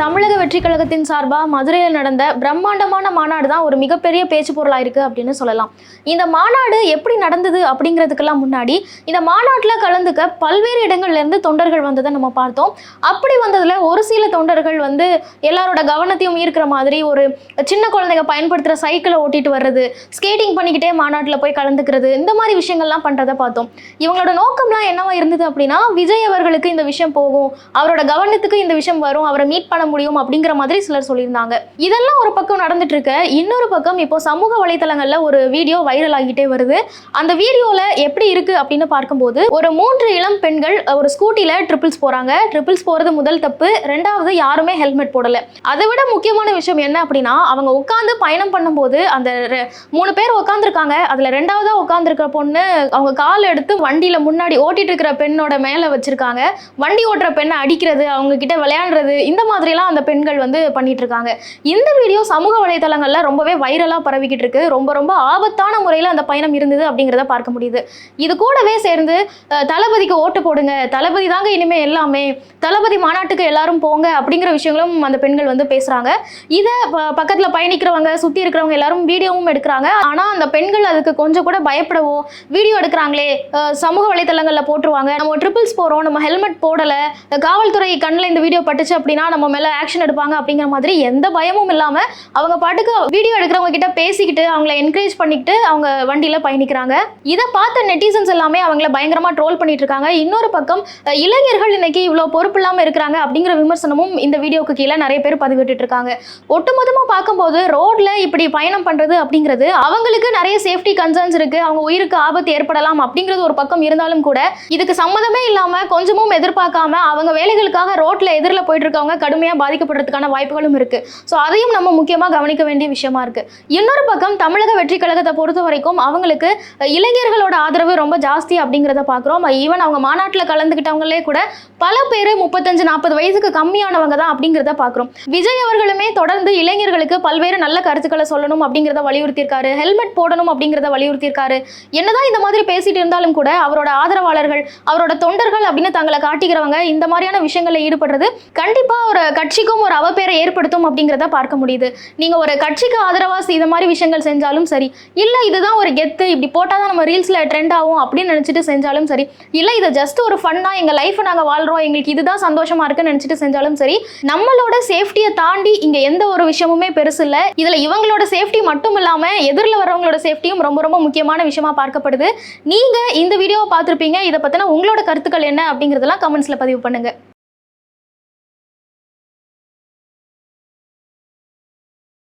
தமிழக வெற்றி கழகத்தின் சார்பாக மதுரையில் நடந்த பிரம்மாண்டமான மாநாடு தான் ஒரு மிகப்பெரிய பேச்சு பொருளாக இருக்குது அப்படின்னு சொல்லலாம். இந்த மாநாடு எப்படி நடந்தது அப்படிங்கிறதுக்கெல்லாம் முன்னாடி இந்த மாநாட்டில் கலந்துக்க பல்வேறு இடங்கள்ல இருந்து தொண்டர்கள் வந்ததை நம்ம பார்த்தோம். அப்படி வந்ததில் ஒரு சில தொண்டர்கள் வந்து எல்லாரோட கவனத்தையும் ஈர்க்கிற மாதிரி ஒரு சின்ன குழந்தைங்க பயன்படுத்துகிற சைக்கிளை ஓட்டிட்டு வர்றது ஸ்கேட்டிங் பண்ணிக்கிட்டே மாநாட்டில் போய் கலந்துக்கிறது இந்த மாதிரி விஷயங்கள்லாம் பண்ணுறதை பார்த்தோம். இவங்களோட நோக்கம்லாம் என்னவா இருந்தது அப்படின்னா விஜய் அவர்களுக்கு இந்த விஷயம் போகும் அவரோட கவனத்துக்கு இந்த விஷயம் வரும் அவரை மீட் பண்ண முடியும் அப்படிங்கிற மாதிரி சிலர் சொல்லியிருந்தாங்க. இதெல்லாம் ஒரு பக்கம் நடந்துட்டு இருக்க இன்னொரு பக்கம் இப்போ சமூக வலைத்தளங்கள்ல ஒரு வீடியோ வைரல் ஆகிட்டே வருது. அந்த வீடியோல எப்படி இருக்கு அப்படின்னு பார்க்கும்போது ஒரு மூன்று இளம் பெண்கள் ஒரு ஸ்கூட்டில ட்ரிபிள்ஸ் போறாங்க. ட்ரிபிள்ஸ் போறது முதல் தப்பு. ரெண்டாவது யாருமே ஹெல்மெட் போடல. அதை விட முக்கியமான விஷயம் என்ன அப்படின்னா அவங்க உட்காந்து பயணம் பண்ணும்போது அந்த மூணு பேர் உட்காந்துருக்காங்க அதுல ரெண்டாவதா உட்காந்துருக்க பொண்ணு அவங்க கால் எடுத்து வண்டியில முன்னாடி ஓட்டிட்டு இருக்கிற பெண்ணோட மேல வச்சிருக்காங்க. வண்டி ஓட்டுற பெண்ணை அடிக்கிறது அவங்க கிட்ட விளையாடுறது இந்த மாதிரிலாம் அந்த பெண்கள் வந்து பண்ணிட்டு இருக்காங்க இந்த வீடியோ சமூக வலைதளங்களில் ரொம்பவே வைரலாக பரவிக்கிட்டு இருக்கு ரொம்ப ரொம்ப ஆபத்தான முறையில் அந்த பயணம் இருந்தது அப்படிங்கிறத பார்க்க முடியுது. இது கூடவே சேர்ந்து தளபதிக்கு ஓட்டு போடுங்க தளபதி தாங்க இனிமேல் எல்லாமே தளபதி மாநாட்டுக்கு எல்லாரும் போங்க அப்படிங்கிற விஷயங்களும் அந்த பெண்கள் வந்து பேசுறாங்க. இதை ப- பயணிக்கிறவங்க சுற்றி இருக்கிறவங்க எல்லாரும் வீடியோவும் எடுக்கிறாங்க. ஆனால் அந்த பெண்கள் அதுக்கு கொஞ்சம் கூட பயப்படவோ வீடியோ எடுக்கிறாங்களே சமூக வலைதளங்களில் போட்டுருவாங்க. நம்ம ட்ரிபிள்ஸ் போகிறோம் நம்ம ஹெல்மெட் போடலை காவல்துறை கண்ணில் இந்த வீடியோ பட்டுச்சு அப்படின்னு நம்ம மேலே ஆக்ஷன் எடுப்பாங்க அப்படிங்கிற மாதிரி எந்த பயமும் இல்லாமல் அவங்க பாட்டுக்கு வீடியோ எடுக்கிறவங்க கிட்ட பேசிக்கிட்டு அவங்கள என்கரேஜ் பண்ணிக்கிட்டு அவங்க வண்டியில் பயணிக்கிறாங்க. இதை பார்த்த நெட்டிசன்ஸ் எல்லாமே அவங்கள பயங்கரமாக ட்ரோல் பண்ணிட்டு இருக்காங்க. இன்னொரு பக்கம் இளைஞர்கள் இன்னைக்கு இவ்வளோ பொறுப்பு இல்லாமல் இருக்கிறாங்க அப்படிங்கிற விமர்சனமும் இந்த வீடியோக்கு கீழே நிறைய பேர் பதிவிட்டு இருக்காங்க. ஒட்டுமொத்தமாக பார்க்கும்போது ரோட்ல இப்படி பயணம் பண்றது அப்படிங்கிறது அவங்களுக்கு நிறைய சேஃப்டி கன்சர்ன்ஸ் இருக்கு. அவங்க உயிருக்கு ஆபத்து ஏற்படலாம் அப்படிங்கிறது ஒரு பக்கம் இருந்தாலும் கூட இதுக்கு சம்மதமே இல்லாம கொஞ்சமும் எதிர்பார்க்காம அவங்க வேலைகளுக்காக ரோட்ல எதிரில் போயிட்டு இருக்கவங்க கடுமையா பாதிக்கப்படுறதுக்கான வாய்ப்புகளும் இருக்கு. ஸோ அதையும் நம்ம முக்கியமா கவனிக்க வேண்டிய விஷயமா இருக்கு. இன்னொரு பக்கம் தமிழக வெற்றி கழகத்தை பொறுத்த வரைக்கும் அவங்களுக்கு இளைஞர்களோட ஆதரவு ரொம்ப ஜாஸ்தி அப்படிங்கிறத பார்க்குறோம் ஈவன் அவங்க மாநாட்டில் கலந்துக்கிட்டவங்களே கூட பல பேர் முப்பத்தஞ்சு நாற்பது வயசுக்கு கம்மியானவங்க தான் அப்படிங்கிறத பார்க்குறோம் விஜய் அவர்களுமே தொடர்ந்து இளைஞர்களுக்கு பல்வேறு நல்ல கருத்துக்களை சொல்லணும் அப்படிங்கிறத வலியுறுத்தியிருக்காரு. ஹெல்மெட் போடணும் அப்படிங்கிறத வலியுறுத்தியிருக்காரு. என்னதான் இந்த மாதிரி பேசிட்டு இருந்தாலும் கூட அவரோட ஆதரவாளர்கள் அவரோட தொண்டர்கள் அப்படின்னு தங்களை காட்டிக்கிறவங்க இந்த மாதிரியான விஷயங்களில் ஈடுபடுறது கண்டிப்பா ஒரு கட்சிக்கும் ஒரு அவப்பேரை ஏற்படுத்தும் அப்படிங்கிறத பார்க்க முடியுது. நீங்கள் ஒரு கட்சிக்கு ஆதரவாக இந்த மாதிரி விஷயங்கள் செஞ்சாலும் சரி இல்லை இதுதான் ஒரு கெத்து இப்படி போட்டால் தான் நம்ம ரீல்ஸில் ட்ரெண்ட் ஆகும் அப்படின்னு நினச்சிட்டு செஞ்சாலும் சரி இல்லை இது ஜஸ்ட் ஒரு ஃபன்னாக எங்கள் லைஃப் நாங்கள் வாழ்கிறோம் எங்களுக்கு இதுதான் சந்தோஷமாக இருக்குன்னு நினைச்சிட்டு செஞ்சாலும் சரி நம்மளோட சேஃப்டியை தாண்டி இங்கே எந்த ஒரு விஷயமுமே பெருசு இல்லை. இதில் இவங்களோட சேஃப்டி மட்டும் இல்லாமல் எதிரில் வரவங்களோட சேஃப்டியும் ரொம்ப ரொம்ப முக்கியமான விஷயமா பார்க்கப்படுது. நீங்கள் இந்த வீடியோவை பார்த்துருப்பீங்க இதை பற்றின உங்களோட கருத்துக்கள் என்ன அப்படிங்கிறதெல்லாம் கமெண்ட்ஸில் பதிவு பண்ணுங்கள்